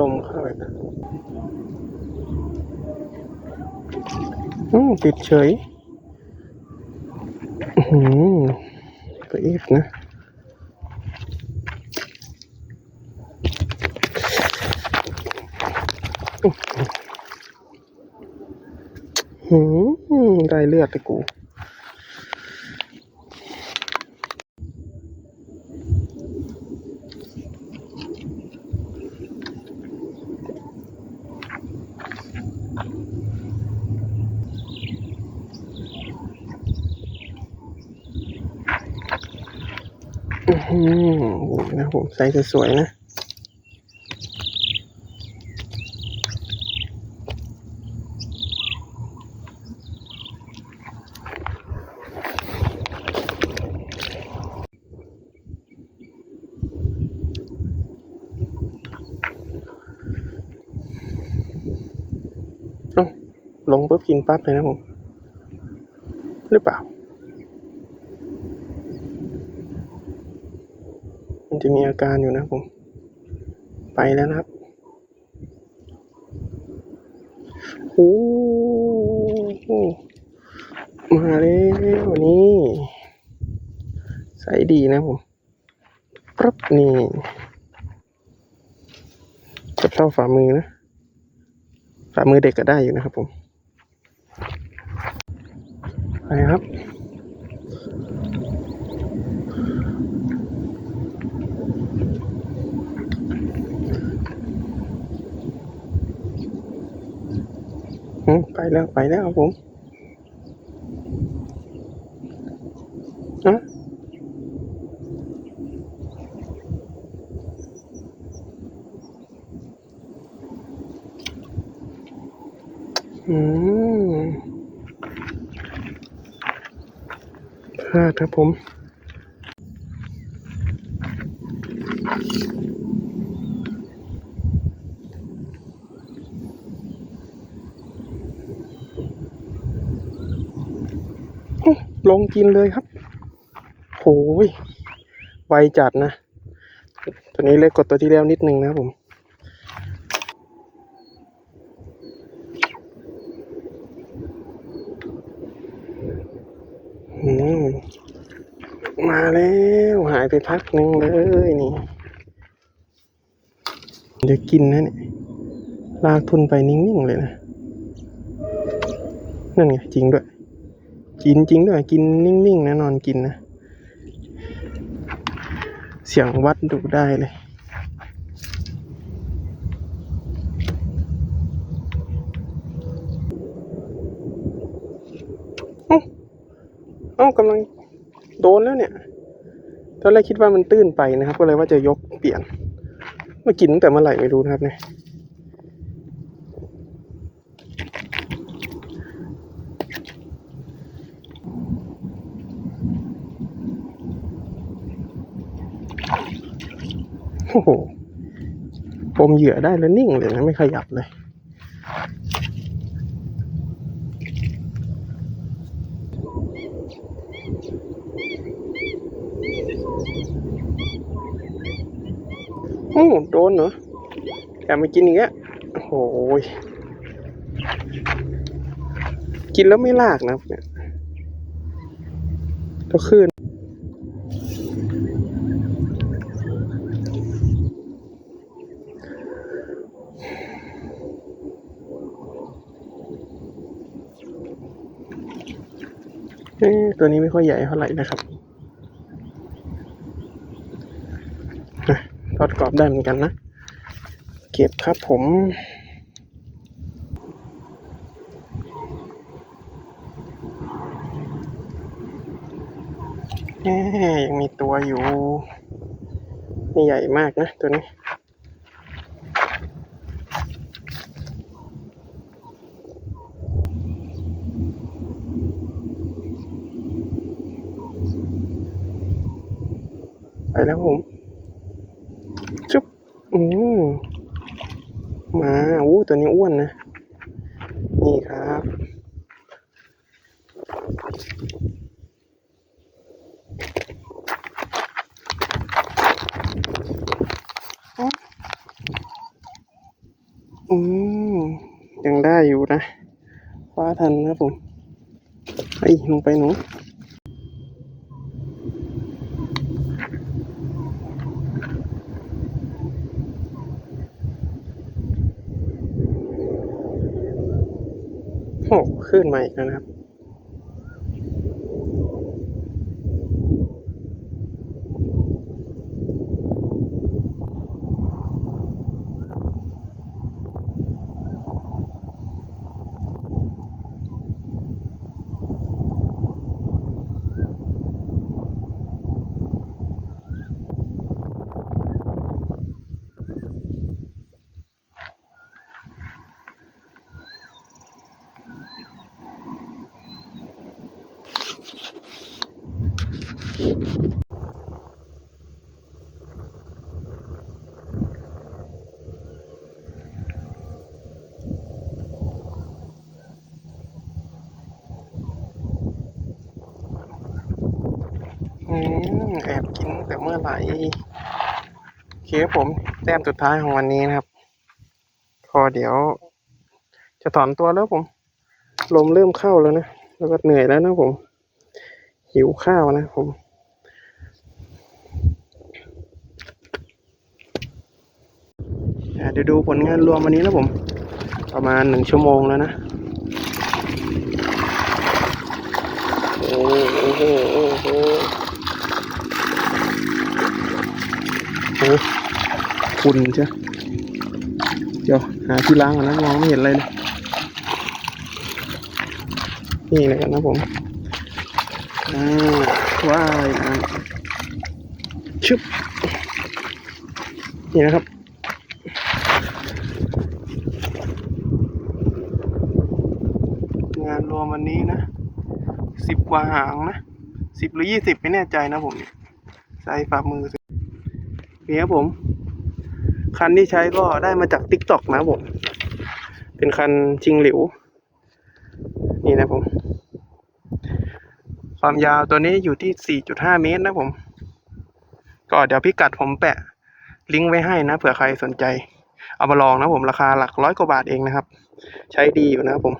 ลมเข้าไปนะอืมติดเฉยอือหือก็อีฟนะหืมได้เลือดเลยกู อือหือโอ้โหนะผมใส่สวยๆนะอ้าลงปุ๊บกินปั๊บเลยนะผม หรือเปล่า มัน จะมีอาการอยู่นะผม ไปแล้วนะครับโอ้โหมาแล้วนี่ใส่ดีนะผมปั๊บนี่จะเท่าฝ่ามือนะ ฝ่ามือเด็กก็ได้อยู่นะครับผมไปครับ ไปแล้วไปแล้วครับผมอะอืมพลาดครับผม ลงกินเลยครับโหยไวจัดนะ ตัวนี้เล็กกว่าตัวที่แล้วนิดนึงนะผมมมาแล้วหายไปพักหนึ่งเลยนี่เดี๋ยวกินนะเนี่ยลากทุนไปนิ่งๆเลยนะ นั่นไงจริงด้วย กินจริงด้วย กินนิ่งๆนะนอนกินนะ เสียงวัดดูได้เลย เอ้าเอ้ากำลังโดนแล้วเนี่ย ตอนแรกคิดว่ามันตื้นไปนะครับ ก็เลยว่าจะยกเปลี่ยนมากินตั้งแต่เมื่อไหร่ไม่รู้นะครับเนี่ย โอ้โหปมเหยื่อได้แล้วนิ่งเลยนะไม่ขยับเลยโอ้โดนเหรอแอบมากินอย่างเงี้ยโอ้โหยกินแล้วไม่ลากนะเนี่ยก็ขึ้น ตัวนี้ไม่ค่อยใหญ่เท่าไหร่นะครับอะทอดกรอบได้เหมือนกันนะ เก็บครับผมแหมยังมีตัวอยู่ ไม่ใหญ่มากนะตัวนี้ ไปแล้วผม จุ๊บอืมมาอู้ตัวนี้อ้วนนะ นี่ครับอืมยังได้อยู่นะคว้าทันนะผมไอ้ลงไปหนู โอ้ขึ้นมาอีกนะครับ แอบกินแต่เมื่อไหร่เคครับผมแต้มสุดท้ายของวันนี้นะครับ พอเดี๋ยว จะถอนตัวแล้วผม ลมเริ่มเข้าแล้วนะ แล้วก็เหนื่อยแล้วนะผม หิวข้าวนะผม อะ เดี๋ยวดูผลงานรวมวันนี้นะผม ประมาณหนึ่งชั่วโมงแล้วนะ โอ้โหโอ้โหโอ้โหคุณใช่เดี๋ยวหาที่ล้างก่อนนะมองไม่เห็นอะไรเลย นี่เลยกันนะผมว่ายน้ำชึบนี่นะครับ งานร วันนี้นะสิบกว่าหางนะสิบหรือยี่สิบไม่แน่ใจนะผมใช้ฝ่ามือนี่ครับผม คันที่ใช้ก็ได้มาจากติ๊กต็อกนะผม เป็นคันชิงหลิว นี่นะผม ความยาวตัวนี้อยู่ที่ 4.5 เมตรนะผม ก็เดี๋ยวพิกัดผมแปะ ลิงก์ไว้ให้นะเผื่อใครสนใจ เอามาลองนะผมราคาหลักร้อยกว่าบาทเองนะครับ ใช้ดีอยู่นะครับผม